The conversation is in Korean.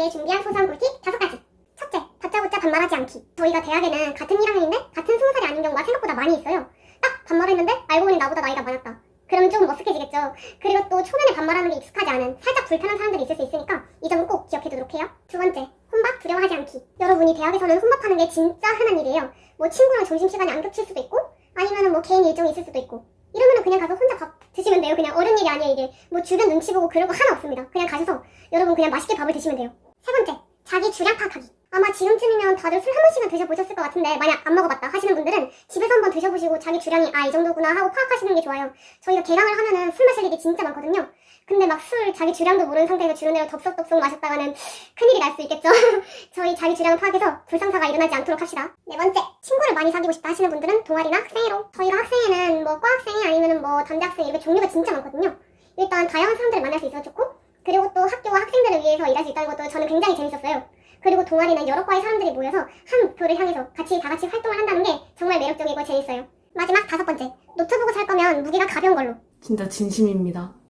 위해 준비한 소소한 꿀팁 다섯 가지. 첫째, 다짜고짜 반말하지 않기. 저희가 대학에는 같은 1학년인데 같은 20살이 아닌 경우가 생각보다 많이 있어요. 딱 반말했는데 알고 보니 나보다 나이가 많았다. 그러면 좀 머쓱해지겠죠. 그리고 또 초면에 반말하는 게 익숙하지 않은 살짝 불편한 사람들이 있을 수 있으니까 이 점은 꼭 기억해두도록 해요. 두 번째, 혼밥 두려워하지 않기. 여러분이 대학에서는 혼밥하는 게 진짜 흔한 일이에요. 뭐 친구랑 점심시간이 안 겹칠 수도 있고 아니면은 뭐 개인 일정이 있을 수도 있고 이러면은 그냥 가서 혼자 밥 드시면 돼요. 그냥 어른 일이 아니에요 이게. 뭐 주변 눈치 보고 그런 거 하나 없습니다. 그냥 가셔서 여러분 그냥 맛있게 밥을 드시면 돼요. 세 번째, 자기 주량 파악하기. 아마 지금쯤이면 다들 술 한 번씩은 드셔보셨을 것 같은데 만약 안 먹어봤다 하시는 분들은 집에서 한번 드셔보시고 자기 주량이 아 이 정도구나 하고 파악하시는 게 좋아요. 저희가 개강을 하면은 술 마실 일이 진짜 많거든요. 근데 막 술 자기 주량도 모르는 상태에서 주는 대로 덥석덥석 마셨다가는 큰일이 날 수 있겠죠. 저희 자기 주량을 파악해서 불상사가 일어나지 않도록 합시다. 네 번째, 친구를 많이 사귀고 싶다 하시는 분들은 동아리나 학생회로. 저희가 학생회는 뭐 과학생회 아니면은 뭐 담대학생 이렇게 종류가 진짜 많거든요. 일단 다양한 사람들을 만날 수 있어서 좋고 그리고 또 학교와 학생들을 위해서 일할 수 있다는 것도 저는 굉장히 재밌었어요. 그리고 동아리는 여러 과의 사람들이 모여서 한 목표를 향해서 같이 다 같이 활동을 한다는 게 정말 매력적이고 재밌어요. 마지막 다섯 번째, 노트북을 살 거면 무게가 가벼운 걸로. 진짜 진심입니다.